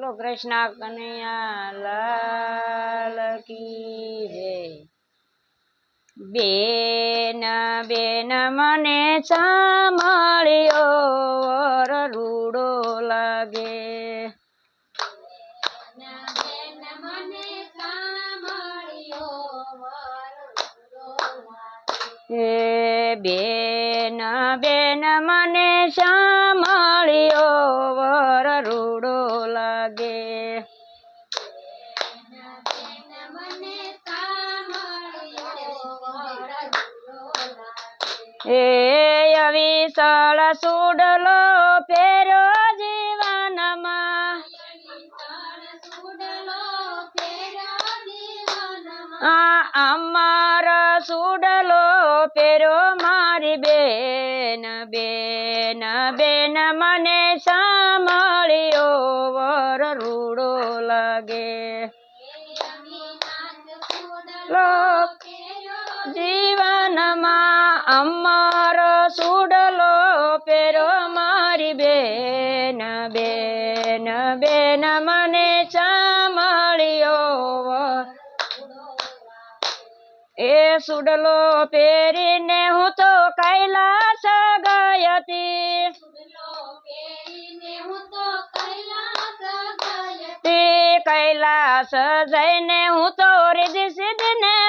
બોલો કૃષ્ણ કનૈયા, લાલ કી જય બેન બેન મને સાંભળ્યો રૂડો લાગે. બેન બેન મને સાંભળ્યો હે અવિસળ સુડલો પેરો જીવનમાં. આ અમાર સુડલો પેરો મારી બેન બેન બેન મને સાંભળ્યો, વર રૂડો લાગે. જીવનમાં અમાર સુડલો પેરો મારી બેન બેન બેન, મને વર એ સુડલો પહેરીને હું તો કૈલાસ ગયતી તે કૈલાસ જઈને હું તો રીધી સિદ્ધને મળી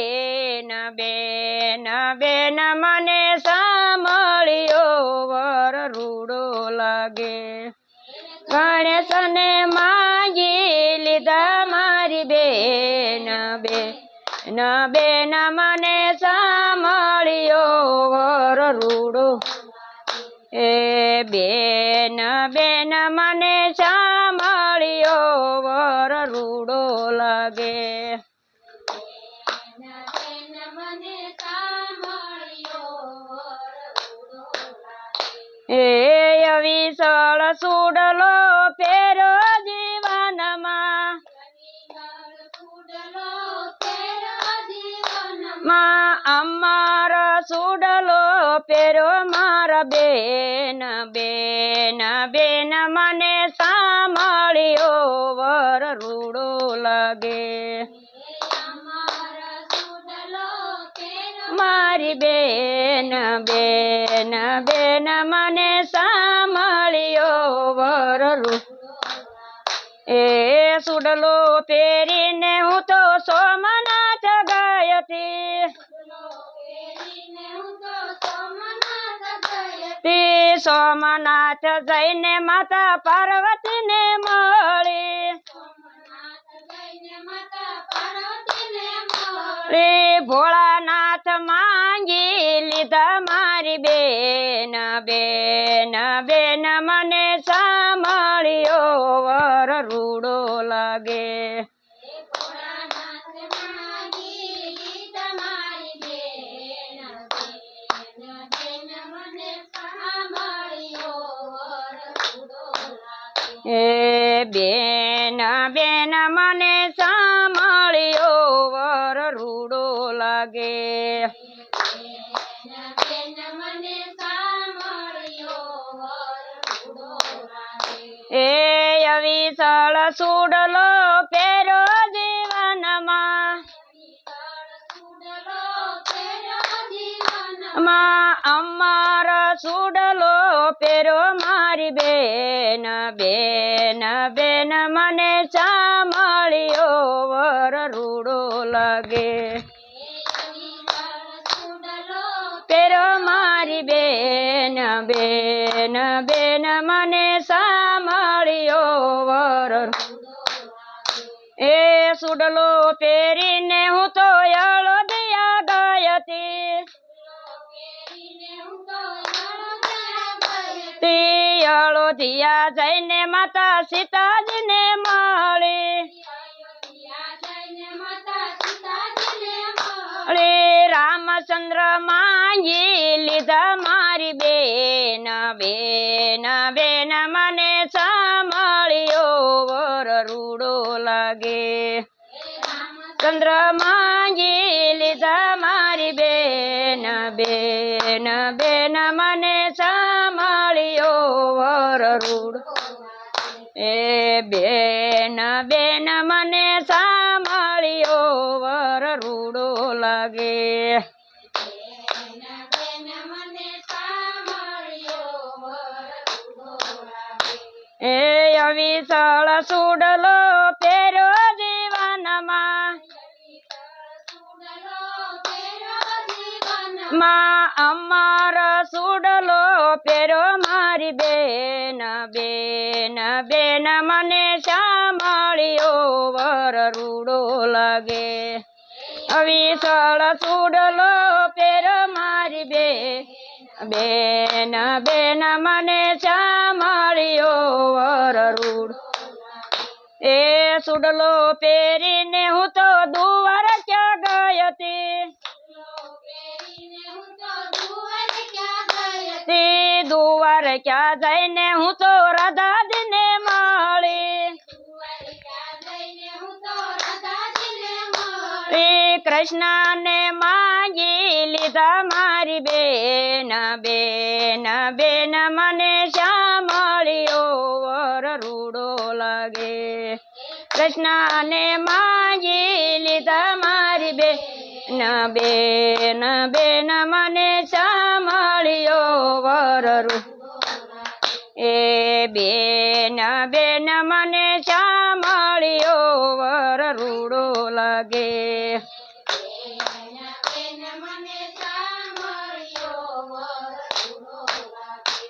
બેન બેન બેન, મને સાંભળ્યો, વર રૂડો લાગે. ગણેશને માગી લીધા મારી બેન બેન બેન, મને સાંભળ્યો, વર રૂડો એ બેન એ અવિસળ સુડલો પેરો જીવનમાં. માં અમાર સુડલો પેરો, મારા બેન બેન બેન મને સાંભળ્યો, વર રૂડો લાગે. મારી બેન બેન બેન મને સુડલો પહેરીને હું તો સોમનાથ ગયતી. સોમનાથ જઈને માતા પાર્વતીને મળી. રે ભોળાનાથ માંગી લીધા મારી બેન બેન બેન બેન બેન મને સાંભળ્યો વર રૂડો લાગે. એ અવિસળ સુડલો માં અમારા સુડલો પેરો મારી બેન બેન બેન, મને સાંભળ્યો વર રૂડો લાગે. પેરો મારી બેન બેન બેન, મને સામળ્યો વર એ સુડલો પેરીને હું તો અયોધ્યા તે અયોધ્યા જઈને માતા સીતાજીને મળી. રામચંદ્ર માંગી લીધા મારી બેન બેન બેન, મને સાંભળ્યો, વર રૂડો લાગે. ચંદ્ર માંગી બેન લાગે. એ અવિસળ સુડલો પેરો જીવનમાં. માં અમાર સુડલો પેરો મારી બેન બેન બેન મને સાંભળ્યો વર રૂડો લાગે. અવિસળ સુડલો પેરો મારી બે. બેન બેન, મને સાંભળ્યો વર રૂડ? એ સુડલો પહેરીને હું તો દુવાર ક્યાં ગઈ હતી? દુવાર ક્યાં જઈને હું તો રાધાજીને મળી શ્રી કૃષ્ણને માગી લીધા મારી બેન બેન બેન, મને સાંભળ્યો વર રૂડો લાગે. કૃષ્ણને માગી લીધા મારી બેન બેન બેન, મને સાંભળ્યો વર રૂ એ બેન બેન, મને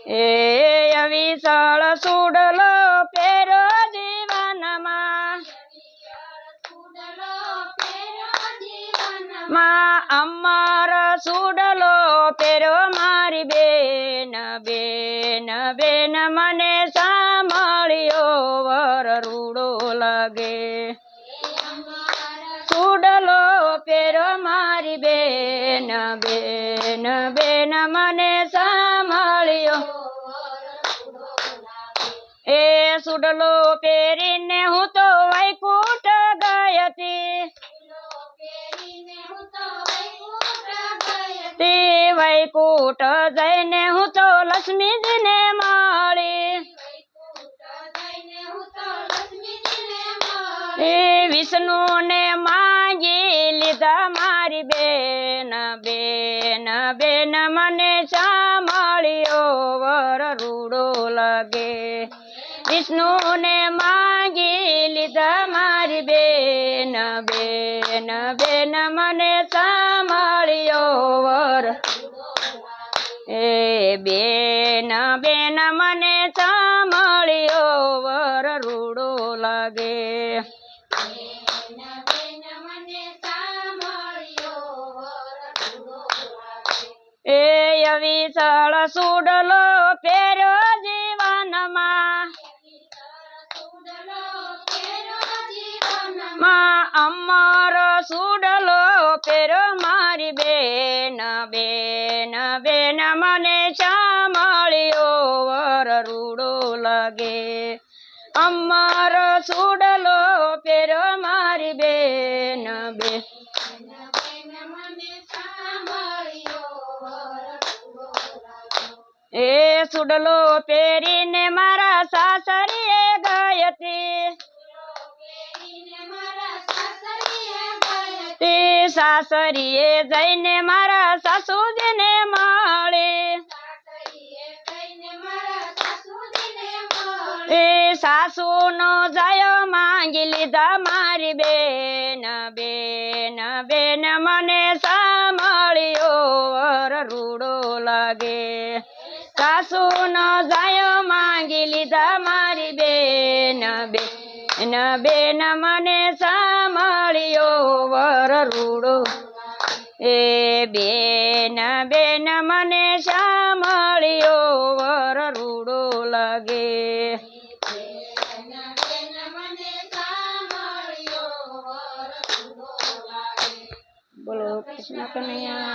એ અવિશાળ સુડલો પેરો જીવનમાં માં અમર સુડલો પેરો મારી બેન બેન બેન મને બેન બેન બેન મને સાંભળ્યો. એ સુડલો પહેરીને હું તો વૈકુંઠ ગયતી. તે વૈકુંઠ જઈને હું તો લક્ષ્મીજીને મળી. એ વિષ્ણુને માંગી બેન મને સાંભળ્યો, વર રૂડો લાગે. વિષ્ણુને માગી લીધા મારી બેન બેન બેન મને સાંભળ્યો, વર. એ બેન બેન એ અવિશાળ સુડલો પેરો જીવનમાં. માં અમર સુડલો પેરો મારી બેન બેન બેન, મને સાંભળ્યો વર રૂડો લાગે. અમર સુડલો પેરો મારી બેન બેન એ સુડલો પહેરીને મારા સાસરીએ ગઈ હતી. તે સાસરીએ જઈને મારા સાસુજીને મળે. એ સાસુ નો જયો માંગી લીધા મારી બેન બેન બેન મને સાંભળ્યો રૂડો સાસુ ગાય માંગી લીધા મારી બેન બેન બેન મને સાંભળ્યો વર રૂડો. એ બેન બેન મને સાંભળ્યો વર રૂડો લાગે. બોલો, કૃષ્ણ કનૈયા.